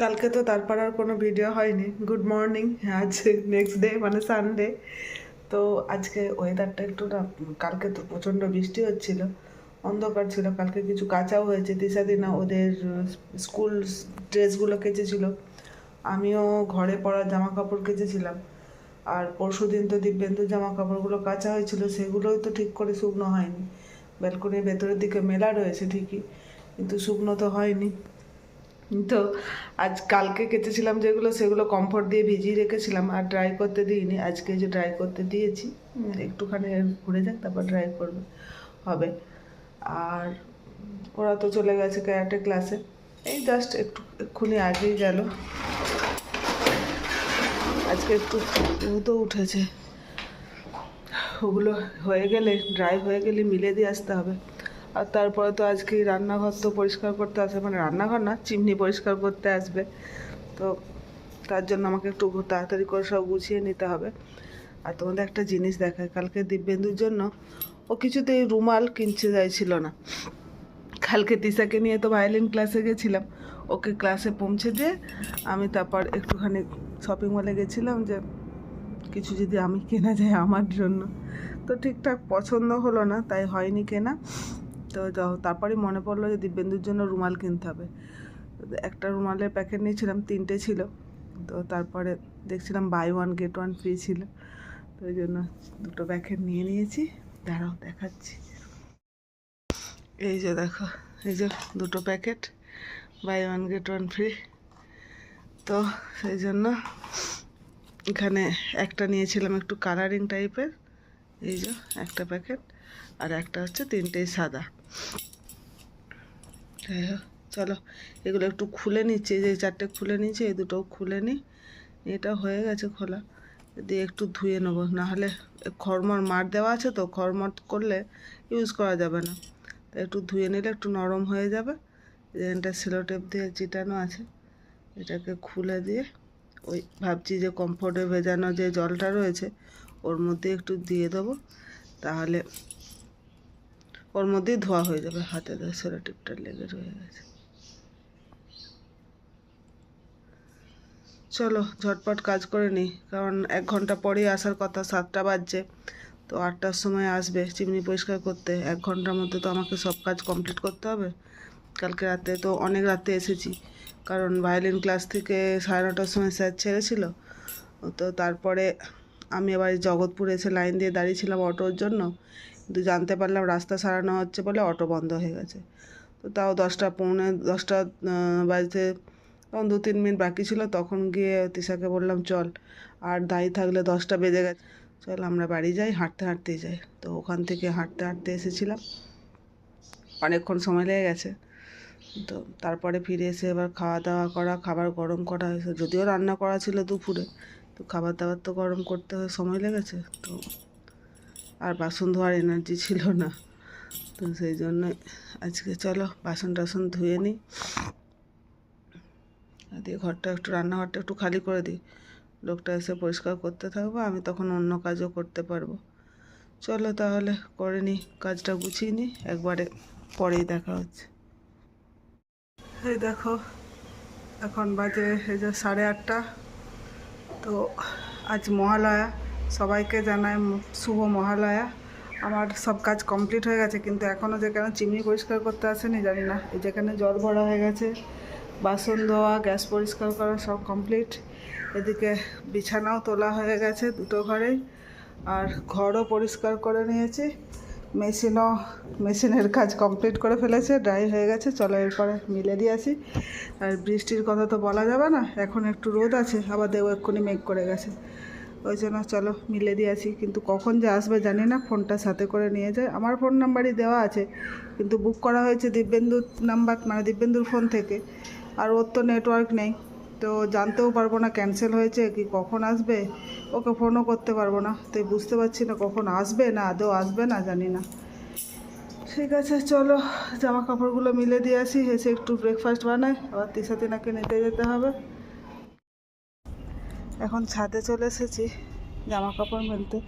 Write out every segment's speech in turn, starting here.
কালকে তো তারপর আর কোনো ভিডিও হয়নি। গুড মর্নিং আজ নেক্সট ডে মানে সানডে তো আজকে ওয়েদারটা একটু না, কালকে তো প্রচণ্ড বৃষ্টি হচ্ছিল, অন্ধকার ছিল। কালকে কিছু কাঁচাও হয়েছে, দিশা দিনা ওদের স্কুল ড্রেসগুলো কেচেছিল। আমিও ঘরে পরা জামা কাপড় কেচেছিলাম। আর পরশু দিন তো দিব্যেন্দু জামা কাপড়গুলো কাঁচা হয়েছিল, সেগুলোই তো ঠিক করে শুকনো হয়নি। ব্যালকনির ভেতরের দিকে মেলা রয়েছে ঠিকই, কিন্তু শুকনো তো হয়নি। তো আজ কালকে কেটেছিলাম যেগুলো, সেগুলো কমফোর্ট দিয়ে ভিজিয়ে রেখেছিলাম, আর ড্রাই করতে দিইনি। আজকে যে ড্রাই করতে দিয়েছি একটুখানি ঘুরে যাক, তারপর ড্রাই করবে, হবে। আর ওরা তো চলে গেছে ক্যারাটে ক্লাসে এই জাস্ট একটু, এক্ষুনি আগেই গেল। আজকে একটু রোদও উঠেছে। ওগুলো হয়ে গেলে ড্রাই হয়ে গেলে মিলে দিয়ে আসতে হবে। আর তারপরে তো আজকে রান্নাঘর তো পরিষ্কার করতে আসবে মানে রান্নাঘর না, চিমনি পরিষ্কার করতে আসবে। তো তার জন্য আমাকে একটু তাড়াতাড়ি করে সব গুছিয়ে নিতে হবে। আর তোমাদের একটা জিনিস দেখায় কালকে দিব্যেন্দুর জন্য ও কিছুতেই রুমাল কিনতে চাইছিল না। কালকে তিশাকে নিয়ে তো ভায়োলিন ক্লাসে গেছিলাম। ওকে ক্লাসে পৌঁছে দিয়ে আমি তারপর একটুখানি শপিং মলে গেছিলাম যে কিছু যদি আমি কেনা যায় আমার জন্য। তো ঠিকঠাক পছন্দ হলো না, তাই হয়নি কেনা। তো তারপরে মনে পড়ল যে দিব্যেন্দুর জন্য রুমাল কিনতে হবে। একটা রুমালের প্যাকেট নিয়েছিলাম, তিনটে ছিল। তো তারপরে দেখছিলাম buy one get one free ছিল। তো ওই জন্য দুটো প্যাকেট নিয়ে নিয়েছি। দাঁড়াও, দেখাচ্ছি। এই যে দেখো, এই যে দুটো packet buy one get one free তো সেই জন্য এখানে একটা নিয়েছিলাম একটু কালারিং টাইপের এই যে একটা প্যাকেট, আর একটা হচ্ছে তিনটেই সাদা। চলো। এগুলো একটু খুলে নিচ্ছি, যে চারটে খুলে নিচ্ছি এই দুটোও খুলে নিই। এটা হয়ে গেছে খোলা। দিয়ে একটু ধুয়ে নেব। নাহলে খড়মড় মার দেওয়া আছে তো, খড়মড় করলে ইউজ করা যাবে না। একটু ধুয়ে নিলে একটু নরম হয়ে যাবে। এটা সেলো টেপ দিয়ে চিটানো আছে। এটাকে খুলে দিয়ে ওই ভাবছি যে কমফোর্টে ভেজানো যে জলটা রয়েছে, ওর মধ্যে একটু দিয়ে দেবো। তাহলে ওর মধ্যেই ধোয়া হয়ে যাবে হাতে ধরে সেলো টিপটা লেগে রয়ে গেছে। চলো, ঝটপট কাজ করে নিই, কারণ এক ঘণ্টা পরেই আসার কথা, সাতটা বাজছে, তো আটটার সময় আসবে, চিমনি পরিষ্কার করতে। এক ঘণ্টার মধ্যে তো আমাকে সব কাজ কমপ্লিট করতে হবে। কালকে রাতে তো অনেক রাতে এসেছি, কারণ ভায়োলিন ক্লাস থেকে সাড়ে নটার সময় স্যার ছেড়েছিল, তো তারপরে আমি এবার জগৎপুরে এসে লাইন দিয়ে দাঁড়িয়েছিলাম অটোর জন্য। কিন্তু জানতে পারলাম রাস্তা সারানো হচ্ছে বলে অটো বন্ধ হয়ে গেছে। তো তাও দশটা পৌনে দশটা বাজতে তখন দু তিন মিনিট বাকি ছিল, তখন গিয়ে তিশাকে বললাম, চল, আর দাঁড়িয়ে থাকলে দশটা বেজে গেছে। চল, আমরা বাড়ি যাই, হাঁটতে হাঁটতেই যাই। তো ওখান থেকে হাঁটতে হাঁটতে এসেছিলাম। অনেকক্ষণ সময় লেগে গেছে। তো তারপরে ফিরে এসে এবার খাওয়া দাওয়া করা, খাবার গরম করা হয়েছে যদিও রান্না করা ছিল দুপুরে, তো খাবার দাবার তো গরম করতে সময় লেগেছে, তো আর বাসন ধোয়ার এনার্জি ছিল না। তো সেই জন্য আজকে চলো বাসন টাসন ধুয়ে নিই দিয়ে ঘরটা একটু, রান্নাঘরটা একটু খালি করে দিই। লোকটা এসে পরিষ্কার করতে থাকব, আমি তখন অন্য কাজও করতে পারব। চলো তাহলে করে নিই কাজটা গুছিয়ে নিই একবারে পরেই দেখা হচ্ছে। এই দেখো, এখন বাজে এই যে সাড়ে আটটা। তো আজ মহালয়া। সবাইকে জানাই শুভ মহালয়া। আমার সব কাজ কমপ্লিট হয়ে গেছে, কিন্তু এখনও যেখানে চিমনি পরিষ্কার করতে আসেনি জানি না। যেখানে জল ভরা হয়ে গেছে, বাসন ধোয়া, গ্যাস পরিষ্কার করা সব কমপ্লিট। এদিকে বিছানাও তোলা হয়ে গেছে দুটো ঘরেই আর ঘরও পরিষ্কার করে নিয়েছি। মেশিনও, মেশিনের কাজ কমপ্লিট করে ফেলেছে ড্রাই হয়ে গেছে। চলো এরপরে মিলে দিয়ে আসি। আর বৃষ্টির কথা তো বলা যাবে না, এখন একটু রোদ আছে, আবার দেবো এক্ষুনি মেঘ করে গেছে। ওই জন্য চলো মিলে দিয়ে আসি। কিন্তু কখন যে আসবে জানি না, ফোনটা সাথে করে নিয়ে যায়। আমার ফোন নাম্বারই দেওয়া আছে, কিন্তু বুক করা হয়েছে দিব্যেন্দুর নাম্বার মানে দিব্যেন্দুর ফোন থেকে। আর ওর তো নেটওয়ার্ক নেই, তো জানতেও পারব না ক্যান্সেল হয়েছে কি, কখন আসবে? ওকে ফোনও করতে পারব না। তাই বুঝতে পারছি না কখন আসবে না, আদৌ আসবে না, জানি না। ঠিক আছে, চলো জামা কাপড়গুলো মিলে দিয়ে আসি, এসে একটু ব্রেকফাস্ট বানাই। আবার তিসা তিনাকে নিতে যেতে হবে। এখন ছাদে চলে এসেছি জামা কাপড় মেলতে।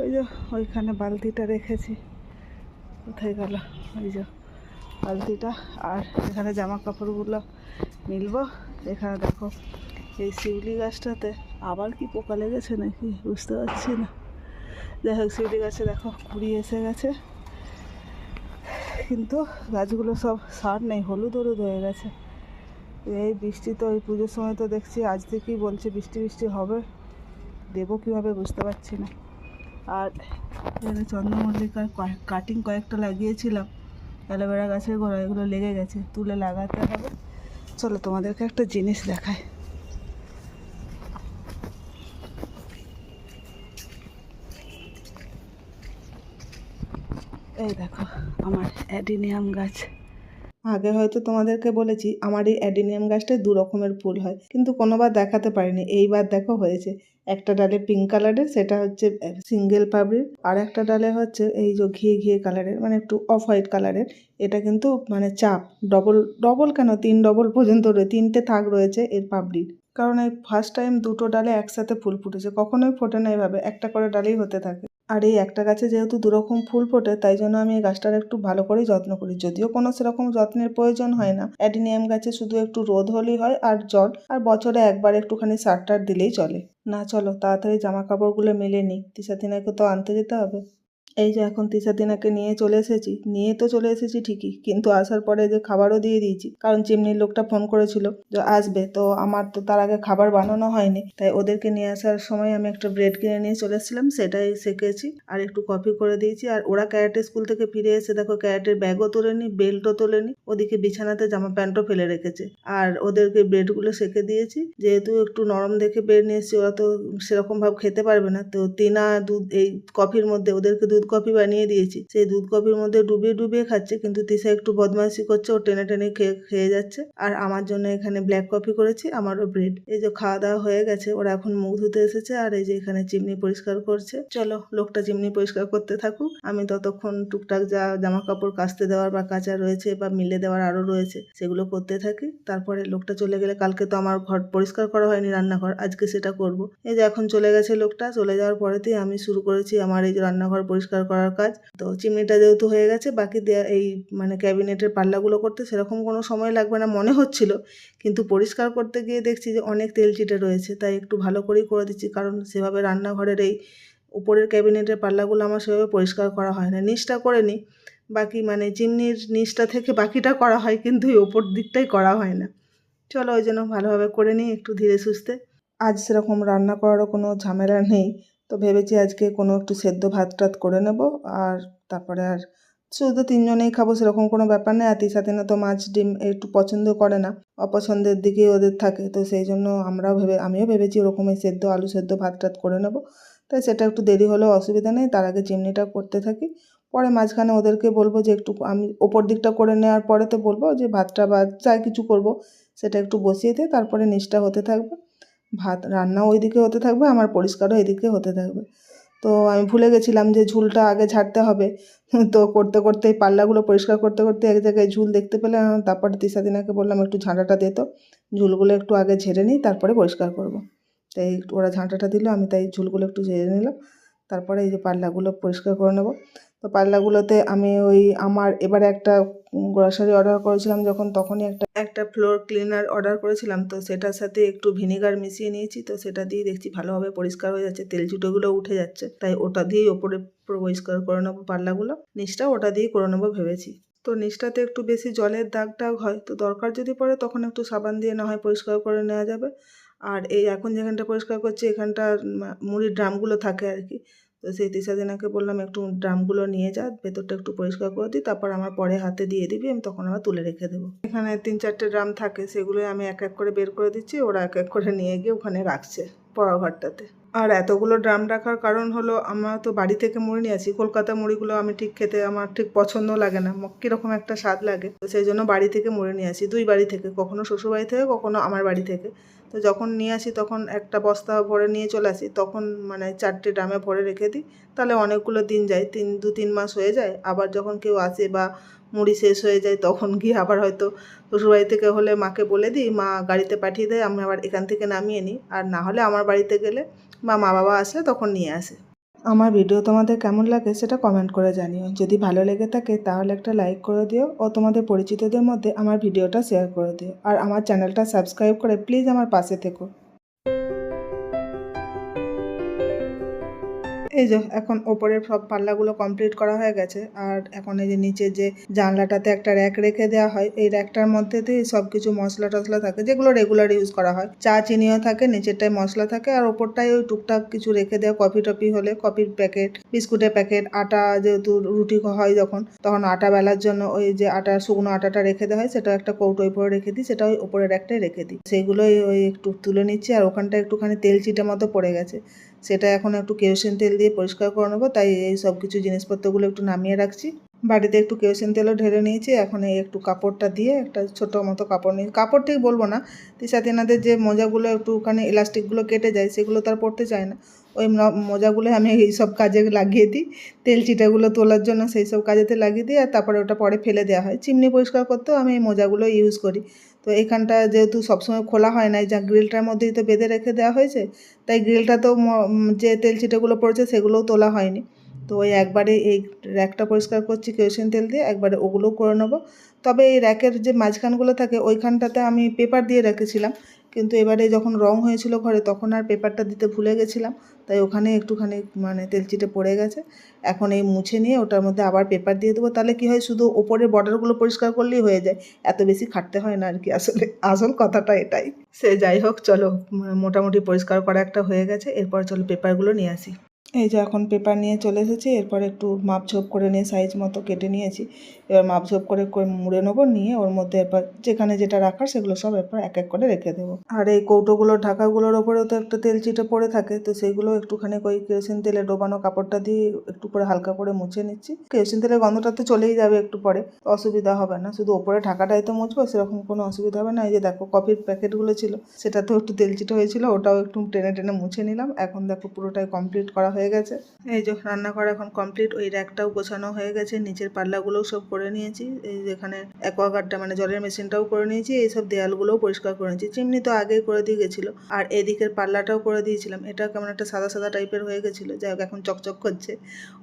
ওই যে ওইখানে বালতিটা রেখেছি। কোথায় গেল? ওই যে বালতিটা। আর এখানে জামা কাপড়গুলো মিলবো। এখানে দেখো এই শিউলি গাছটাতে আবার কি পোকা লেগেছে নাকি? বুঝতে পারছি না। যাই হোক, শিউলি গাছে দেখো কুড়ি এসে গেছে। কিন্তু গাছগুলো সব সার নেই, হলুদ হলুদ হয়ে গেছে। এই বৃষ্টি তো, এই পুজোর সময় তো দেখছি, আজ থেকেই বলছে বৃষ্টি বৃষ্টি হবে। দেবো কীভাবে বুঝতে পারছি না। আর এখানে চন্দ্রমল্লিকার কাটিং কয়েকটা লাগিয়েছিলাম। অ্যালোভেরা গাছের গোড়া এগুলো লেগে গেছে, তুলে লাগাতে হবে। চলো তোমাদেরকে একটা জিনিস দেখায় এই দেখো, আমার অ্যাডিনিয়াম গাছ। আগে হয়তো তোমাদেরকে বলেছি, আমার এই অ্যাডিনিয়াম গাছটায় দু রকমের ফুল হয়, কিন্তু কোনোবার দেখাতে পারিনি। এইবার দেখো হয়েছে। একটা ডালে পিঙ্ক কালারের সেটা হচ্ছে সিঙ্গেল পাবলির আর একটা ডালে হচ্ছে এই যে ঘিয়ে ঘিয়ে কালারের মানে একটু অফ হোয়াইট কালারের এটা কিন্তু মানে চাপ ডবল ডবল কেন? তিন ডবল পর্যন্ত রয়ে, তিনটে থাক রয়েছে এর পাবলির কারণ এই ফার্স্ট টাইম দুটো ডালে একসাথে ফুল ফুটেছে, কখনোই ফোটে না এভাবে, একটা করে ডালেই হতে থাকে। আর এই একটা গাছে যেহেতু দুরকম ফুল ফোটে, তাই জন্য আমি এই গাছটার একটু ভালো করে যত্ন করি। যদিও কোনো সেরকম যত্নের প্রয়োজন হয় না। অ্যাডিনিয়াম গাছে শুধু একটু রোদ হলেই হয় আর জল, আর বছরে একবার একটুখানি সার টার দিলেই চলে। না, চলো, তাড়াতাড়ি জামা কাপড়গুলো মেলে নিই। তিসা তিনাকে তো আনতে যেতে হবে। এই যে এখন তিশা তিনাকে নিয়ে চলে এসেছি, নিয়ে তো চলে এসেছি ঠিকই, কিন্তু আসার পরে যে খাবারও দিয়ে দিয়েছি, কারণ চিমনির লোকটা ফোন করেছিল যে আসবে, তো আমার তো তার আগে খাবার বানানো হয়নি, তাই ওদেরকে নিয়ে আসার সময় আমি একটা ব্রেড কিনে নিয়ে চলে এসেছিলাম, সেটাই সেকেছি আর একটু কফি করে দিয়েছি, আর ওরা ক্যারেটে স্কুল থেকে ফিরে এসে দেখো ক্যারেটের ব্যাগও তোলেনি, বেল্টও তোলেনি, ওদিকে বিছানাতে জামা প্যান্টও ফেলে রেখেছে, আর ওদেরকে ব্রেডগুলো সেকে দিয়েছি, যেহেতু একটু নরম দেখে ব্রেড নিয়ে এসেছি, ওরা তো সেরকমভাবে খেতে পারবে না, তো তিনা দুধ, এই কফির মধ্যে ওদেরকে দুধ কফি বানিয়ে দিয়েছি। সেই দুধ কফির মধ্যে ডুবিয়ে ডুবিয়ে খাচ্ছে, কিন্তু তিশা একটু বদমাইশি করছে, ও টেনে টেনে খেয়ে খেয়ে যাচ্ছে। আর আমার জন্য এখানে ব্ল্যাক কফি করেছি, আমারও ব্রেড এই যে খাওয়া দাওয়া হয়ে গেছে, ওরা এখন মুখ ধুতে এসেছে, আর এই যে এখানে চিমনি পরিষ্কার করছে। চলো, লোকটা চিমনি পরিষ্কার করতে থাকুক। আমি ততক্ষণ টুকটাক যা জামা কাপড় কাচতে দেওয়ার বা কাচা রয়েছে বা মিলে দেওয়ার আরও রয়েছে, সেগুলো করতে থাকি। তারপরে লোকটা চলে গেলে কালকে তো আমার ঘর পরিষ্কার করা হয়নি রান্নাঘর, আজকে সেটা করব। এই যে এখন চলে গেছে লোকটা, চলে যাওয়ার পরেতেই আমি শুরু করেছি আমার এই যে রান্নাঘর পরিষ্কার করার কাজ। তো চিমনিটা যেহেতু হয়ে গেছে, বাকি এই মানে ক্যাবিনেটের পাল্লাগুলো করতে সেরকম কোনো সময় লাগবে না মনে হচ্ছিল। কিন্তু পরিষ্কার করতে গিয়ে দেখছি যে অনেক তেল চিটে রয়েছে, তাই একটু ভালো করেই করে দিচ্ছি। কারণ সেভাবে রান্নাঘরের এই উপরের ক্যাবিনেটের পাল্লাগুলো আমার সেভাবে পরিষ্কার করা হয় না। নিচটা করে নিই, বাকি মানে চিমনির নিচটা থেকে বাকিটা করা হয়, কিন্তু এই ওপর দিকটাই করা হয় না। চলো ওই জন্য ভালোভাবে করে নিই, একটু ধীরে সুস্থে। আজ সেরকম রান্না করারও কোনো ঝামেলা নেই। তো ভেবেছি আজকে কোনো একটু সেদ্ধ ভাত টাত করে নেব আর তারপরে আর শুধু তিনজনেই খাব সেরকম কোনো ব্যাপার নেই। আর সাথে না তো মাছ ডিম একটু পছন্দ করে না, অপছন্দের দিকেই ওদের থাকে। তো সেই জন্য আমরাও ভেবে, আমিও ভেবেছি ওরকমই সেদ্ধ, আলু সেদ্ধ ভাত টাত করে নেব। তাই সেটা একটু দেরি হলেও অসুবিধা নেই, তার আগে চিমনিটা করতে থাকি। পরে মাঝখানে ওদেরকে বলব যে একটু আমি ওপর দিকটা করে নেওয়ার পরে তো বলব যে ভাতটা বা যা কিছু করব সেটা একটু বসিয়ে দিয়ে তারপরে নিচটা হতে থাকবে। ভাত রান্না ওইদিকে হতে থাকবে, আমার পরিষ্কারও এদিকে হতে থাকবে। তো আমি ভুলে গেছিলাম যে ঝুলটা আগে ঝাড়তে হবে। তো করতে করতে এই পাল্লাগুলো পরিষ্কার করতে করতে এক জায়গায় ঝুল দেখতে পেলাম, তারপর তিশা দিনাকে বললাম, একটু ঝাঁটাটা দে তো। ঝুলগুলো একটু আগে ঝেড়ে নিই, তারপরে পরিষ্কার করব। তাই ওরা ঝাঁটাটা দিল, আমি তাই ঝুলগুলো একটু ঝেড়ে নিলাম। তারপরে এই যে পাল্লাগুলো পরিষ্কার করে নেব। তো পাল্লাগুলোতে আমি ওই আমার এবারে একটা গ্রসারি অর্ডার করেছিলাম যখন তখনই একটা একটা ফ্লোর ক্লিনার অর্ডার করেছিলাম। তো সেটার সাথে একটু ভিনিগার মিশিয়ে নিয়েছি। তো সেটা দিয়ে দেখছি ভালোভাবে পরিষ্কার হয়ে যাচ্ছে, তেল চুটোগুলো উঠে যাচ্ছে। তাই ওটা দিয়েই ওপরে পরিষ্কার করে নেব পাল্লাগুলো। নিচটা ওটা দিয়েই করে নেব ভেবেছি। তো নিচটাতে একটু বেশি জলের দাগ টাগ হয়। তো দরকার যদি পড়ে তখন একটু সাবান দিয়ে না হয় পরিষ্কার করে নেওয়া যাবে। আর এই এখন যেখানটা পরিষ্কার করছি এখানটা মুড়ির ড্রামগুলো থাকে আর কি। তো সেই তিশা দিনাকে বললাম, একটু ড্রামগুলো নিয়ে যা, ভেতরটা একটু পরিষ্কার করে দিই, তারপর আমার পরে হাতে দিয়ে দিবি, আমি তখন আবার তুলে রেখে দেবো। এখানে তিন চারটে ড্রাম থাকে, সেগুলোই আমি এক এক করে বের করে দিচ্ছি, ওরা এক এক করে নিয়ে গিয়ে ওখানে রাখছে পড়া ঘরটাতে। আর এতগুলো ড্রাম রাখার কারণ হলো, আমরা তো বাড়ি থেকে মুড়ি নিয়ে আসি, কলকাতা মুড়িগুলো আমি ঠিক খেতে আমার ঠিক পছন্দ লাগে না কীরকম একটা স্বাদ লাগে। তো সেই জন্য বাড়ি থেকে মুড়ি নিয়ে আসি, দুই বাড়ি থেকে, কখনো শ্বশুরবাড়ি থেকে, কখনো আমার বাড়ি থেকে। তো যখন নিয়ে আসি, তখন একটা বস্তা ভরে নিয়ে চলে আসি। তখন মানে চারটে ড্রামে ভরে রেখে দিই। তাহলে অনেকগুলো দিন যায়। তিন, দু, তিন মাস হয়ে যায়। আবার যখন কেউ আসে বা মুড়ি শেষ হয়ে যায়, তখন গিয়ে আবার হয়তো শ্বশুরবাড়ি থেকে হলে মাকে বলে দিই, মা, গাড়িতে পাঠিয়ে দেয় আমি আবার এখান থেকে নামিয়ে নিই। আর না হলে আমার বাড়িতে গেলে বা মা বাবা আসলে তখন নিয়ে আসে। আমার ভিডিও তোমাদের কেমন লাগে সেটা কমেন্ট করে জানিও। যদি ভালো লেগে থাকে তাহলে একটা লাইক করে দিও ও তোমাদের পরিচিতদের মধ্যে আমার ভিডিওটা শেয়ার করে দিও। আর আমার চ্যানেলটা সাবস্ক্রাইব করে প্লিজ আমার পাশে থেকো। এই যে এখন ওপরের সব পাল্লাগুলো কমপ্লিট করা হয়ে গেছে। আর এখন এই যে নিচে যে জানলাটাতে একটা র্যাক রেখে দেওয়া হয়, এই র্যাকটার মধ্যে দিয়ে সব কিছু মশলা টশলা থাকে, যেগুলো রেগুলার ইউজ করা হয়। চা চিনিও থাকে, নিচেরটায় মশলা থাকে, আর ওপরটায় ওই টুকটাক কিছু রেখে দেওয়া কফি টফি হলে কফির প্যাকেট বিস্কুটের প্যাকেট আটা যেহেতু রুটি হয় যখন, তখন আটা বেলার জন্য ওই যে আটা, শুকনো আটাটা রেখে দেওয়া হয় সেটা একটা কৌটো উপরে রেখে দিই সেটা ওই ওপরের একটাই রেখে দিই। সেইগুলোই ওই একটু তুলে নিচ্ছি, আর ওখানটা একটুখানি তেল চিটে মতো পড়ে গেছে। সেটা এখন একটু কেরোসিন তেল দিয়ে পরিষ্কার করে নেব, তাই এই সব কিছু জিনিসপত্রগুলো একটু নামিয়ে রাখছি। বাড়িতে একটু কেরোসিন তেলও ঢেলে নিয়েছি, এখন এই একটু কাপড়টা দিয়ে একটা ছোটো মতো কাপড় নিয়ে, কাপড় ঠিক বলব না তিসাতে এনাদের যে মোজাগুলো একটুখানি ইলাস্টিকগুলো কেটে যায় সেগুলো তার পরতে চায় না। ওই মোজাগুলো আমি এই সব কাজে লাগিয়ে দিই, তেল চিটাগুলো তোলার জন্য সেই সব কাজেতে লাগিয়ে দিই, আর তারপরে ওটা পরে ফেলে দেওয়া হয়। চিমনি পরিষ্কার করতেও আমি এই মোজাগুলো ইউজ করি। তো এখানটা যেহেতু সবসময় খোলা হয় না যা গ্রিলটার মধ্যেই তো বেঁধে রেখে দেওয়া হয়েছে, তাই গ্রিলটা তো যে তেল চিটেগুলো পড়েছে সেগুলোও তোলা হয়নি। তো ওই একবারে এই র্যাকটা পরিষ্কার করছি, কেরোসিন তেল দিয়ে একবারে ওগুলোও করে নেব। তবে এই র্যাকের যে মাঝখানগুলো থাকে, ওইখানটাতে আমি পেপার দিয়ে রেখেছিলাম, কিন্তু এবারে যখন রং হয়েছিল ঘরে, তখন আর পেপারটা দিতে ভুলে গেছিলাম। তাই ওখানে একটুখানি মানে তেলচিটে পড়ে গেছে। এখন এই মুছে নিয়ে ওটার মধ্যে আবার পেপার দিয়ে দেবো। তাহলে কি হয়, শুধু ওপরের বর্ডারগুলো পরিষ্কার করলেই হয়ে যায়। এত বেশি খাটতে হয় না আর কি। আসলে আসল কথাটা এটাই। সে যাই হোক, চলো মোটামুটি পরিষ্কার করা একটা হয়ে গেছে। এরপর চলো পেপারগুলো নিয়ে আসি। এই যে এখন পেপার নিয়ে চলে এসেছি, এরপর একটু মাপঝোপ করে নিয়ে সাইজ মতো কেটে নিয়েছি। এবার মাপঝোপ করে মুড়ে নেব, নিয়ে ওর মধ্যে এরপর যেখানে যেটা রাখার সেগুলো সব এরপর এক এক করে রেখে দেবো। আর এই কৌটোগুলোর ঢাকাগুলোর ওপরেও তো একটা তেল চিটে পড়ে থাকে, তো সেগুলো একটুখানি ওই কেরোসিন তেলে ডোবানো কাপড়টা দিয়ে একটু করে হালকা করে মুছে নিচ্ছি। কেরোসিন তেলের গন্ধটা তো চলেই যাবে একটু পরে, অসুবিধা হবে না। শুধু ওপরে ঢাকাটাই তো মুছবো, সেরকম কোনো অসুবিধা হবে না। এই যে দেখো কফির প্যাকেটগুলো ছিল সেটা তো একটু তেল চিটে হয়েছিল, ওটাও একটু টেনে টেনে মুছে নিলাম। এখন দেখো পুরোটাই কমপ্লিট করা হয়ে গেছে। এই যে রান্নাঘর এখন কমপ্লিট ওই র্যাকটাও গোছানো হয়ে গেছে, নিচের পাল্লাগুলোও সব করে নিয়েছি। এই যেখানে অ্যাকোয়াগার্ডটা মানে জলের মেশিনটাও করে নিয়েছি, এই সব দেয়ালগুলোও পরিষ্কার করে নিয়েছি। চিমনি তো আগেই করে দিয়ে গেছিল, আর এদিকের পাল্লাটাও করে দিয়েছিলাম। এটা কেমন একটা সাদা সাদা টাইপের হয়ে গেছিল, যাই হোক এখন চকচক করছে।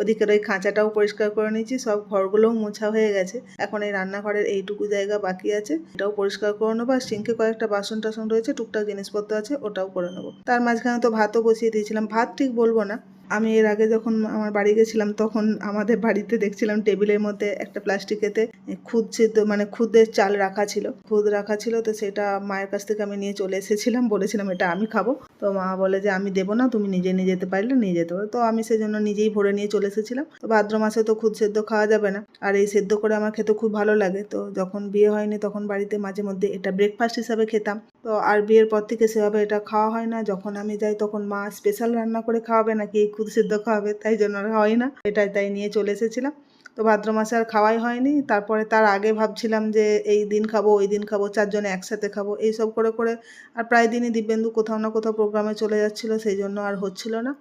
ওদিকের ওই খাঁচাটাও পরিষ্কার করে নিয়েছি, সব ঘরগুলোও মোছা হয়ে গেছে। এখন এই রান্নাঘরের এইটুকু জায়গা বাকি আছে, এটাও পরিষ্কার করে নেব, আর সিঙ্কে কয়েকটা বাসন টাসন রয়েছে, টুকটাক জিনিসপত্র আছে, ওটাও করে নেব। তার মাঝখানে তো ভাতও বসিয়ে দিয়েছিলাম। ভাত ঠিক বলব না আমি এর আগে যখন আমার বাড়ি গেছিলাম, তখন আমাদের বাড়িতে দেখছিলাম টেবিলের মধ্যে একটা প্লাস্টিকেতে খুদ সিদ্ধ মানে খুদের চাল রাখা ছিল। খুদ রাখা ছিল তো সেটা মায়ের কাছ থেকে আমি নিয়ে চলে এসেছিলাম, বলেছিলাম, এটা আমি খাব। তো মা বলে যে, আমি দেবো না, তুমি নিজে নিয়ে যেতে পারলে নিয়ে যেতে পারো। তো আমি সেজন্য নিজেই ভরে নিয়ে চলে এসেছিলাম। তো ভাদ্র মাসে তো খুদ সেদ্ধ খাওয়া যাবে না। আর এই সেদ্ধ করে আমার খেতে খুব ভালো লাগে। তো যখন বিয়ে হয়নি, তখন বাড়িতে মাঝে মধ্যে এটা ব্রেকফাস্ট হিসাবে খেতাম। তো আর বিয়ের পর থেকে সেভাবে এটা খাওয়া হয় না। যখন আমি যাই, তখন মা স্পেশাল রান্না করে খাওয়াবে নাকি এই খুদ সিদ্ধ খাওয়াবে, তাই জন্য হয় না। এটাই তাই নিয়ে চলে এসেছিলাম। তো ভাদ্র মাসে আর খাওয়াই হয়নি। তারপরে তার আগে ভাবছিলাম যে এই দিন খাব, ওই দিন খাব, চারজনে একসাথে খাব এই সব করে করে আর প্রায় দিনই দিব্যেন্দু কোথাও না কোথাও প্রোগ্রামে চলে যাচ্ছিল, সেই জন্য আর হচ্ছিল না।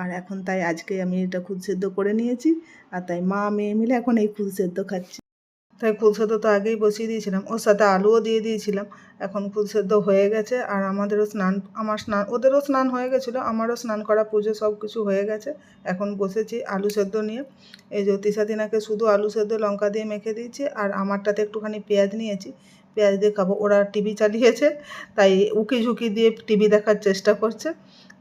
আর এখন তাই আজকে আমি এটা খুদ সেদ্ধ করে নিয়েছি। আর তাই মা, মেয়ে মিলে এখন এই খুদ সেদ্ধ খাচ্ছি। তাই খুদ সেদ্ধ তো আগেই বসিয়ে দিয়েছিলাম। ওর সাথে আলুও দিয়ে দিয়েছিলাম। এখন খুদ সেদ্ধ হয়ে গেছে আর আমাদেরও স্নান, আমার স্নান, ওদেরও স্নান হয়ে গেছিল, আমারও স্নান করা, পুজো সব কিছু হয়ে গেছে। এখন বসেছি আলু সেদ্ধ নিয়ে। এই জ্যোতিষা দিনাকে শুধু আলু সেদ্ধ লঙ্কা দিয়ে মেখে দিয়েছি আর আমারটাতে একটুখানি পেঁয়াজ নিয়েছি। পেঁয়াজ দিয়ে খাব। ওরা টিভি চালিয়েছে, তাই উকি ঝুঁকি দিয়ে টিভি দেখার চেষ্টা করছে।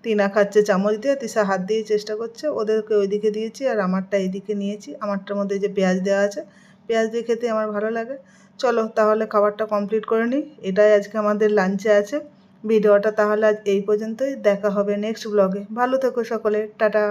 তিনা খাচ্ছে চামচ দিয়ে তিসা হাত দিয়ে চেষ্টা করছে। ওদেরকে ওইদিকে দিয়েছি আর আমারটা এইদিকে নিয়েছি। আমারটার মধ্যে যে পেঁয়াজ দেওয়া আছে পেঁয়াজ দিয়ে খেতে আমার ভালো লাগে। চলো তাহলে খাবারটা কমপ্লিট করে নিই। এটাই আজকে আমাদের লাঞ্চে আছে। ভিডিওটা তাহলে আজ এই পর্যন্তই। দেখা হবে নেক্সট ব্লগে ভালো থেকো সকলে। টাটা।